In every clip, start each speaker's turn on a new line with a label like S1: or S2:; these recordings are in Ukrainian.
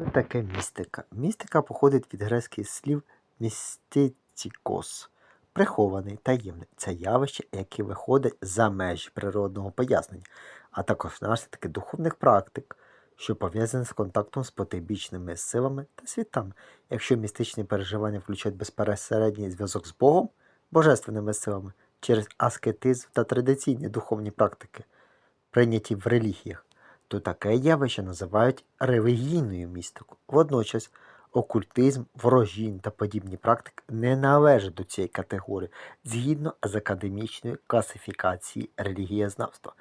S1: Що таке містика? Містика походить від грецьких слів містетікос прихований, таємний. Це явище, яке виходить за межі природного пояснення, а також наслідки духовних практик, що пов'язані з контактом з потойбічними силами та світами. Якщо містичні переживання включають безпосередній зв'язок з Богом, божественними силами через аскетизм та традиційні духовні практики, прийняті в релігіях, то таке явище називають релігійною містикою. Водночас окультизм, ворожінь та подібні практики не належать до цієї категорії згідно з академічною класифікацією релігієзнавства.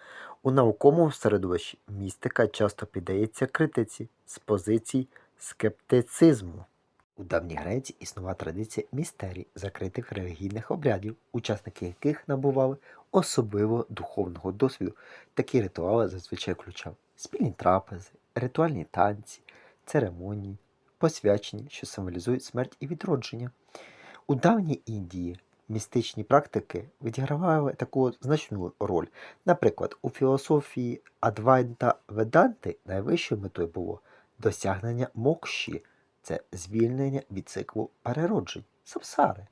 S1: У науковому середовищі містика часто піддається критиці з позицій скептицизму. У давній Греції існувала традиція містерій, закритих релігійних обрядів, учасники яких набували особливо духовного досвіду. Такі ритуали зазвичай включали спільні трапези, ритуальні танці, церемонії, посвячення, що символізують смерть і відродження. У давній Індії містичні практики відігравали таку значну роль. Наприклад, у філософії Адвайта Веданти найвищою метою було досягнення мокші, це звільнення від циклу перероджень, самсари,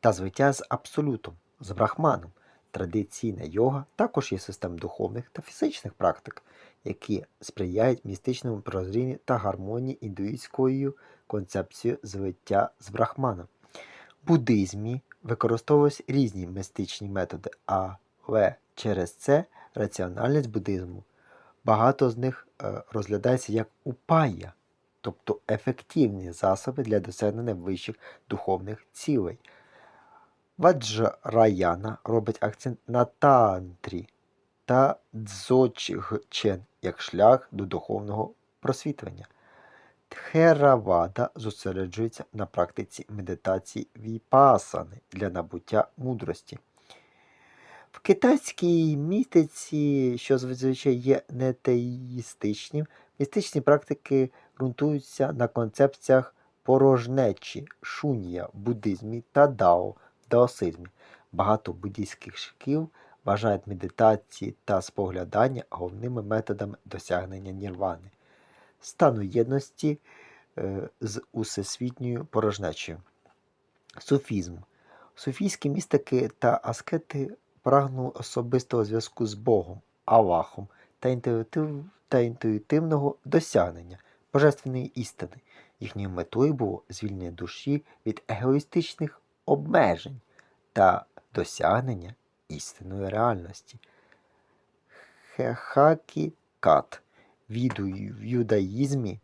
S1: та злиття з абсолютом, з брахманом. Традиційна йога також є системою духовних та фізичних практик, які сприяють містичному прозрінню та гармонії індуїстською концепцією злиття з брахманом. В буддизмі використовуються різні містичні методи, але через це раціональність буддизму багато з них е, розглядається як упая, тобто ефективні засоби для досягнення вищих духовних цілей. Ваджраяна робить акцент на тантрі та дзоджчен як шлях до духовного просвітлення. Тхеравада зосереджується на практиці медитації віпасани для набуття мудрості. В китайській містиці, що зазвичай є нетеїстичним, містичні практики ґрунтуються на концепціях порожнечі, шунья буддизмі та дао в. Багато буддійських шкіл вважають медитації та споглядання головними методами досягнення нірвани, стану єдності е, з усесвітньою порожнечею. Суфізм. Суфійські містики та аскети прагнули особистого зв'язку з Богом, Аллахом та, інтуїтив... та інтуїтивного досягнення божественної істини. Їхньою метою було звільнення душі від егоїстичних обмежень та досягнення істинної реальності. Хехакі Кат. В юдаїзмі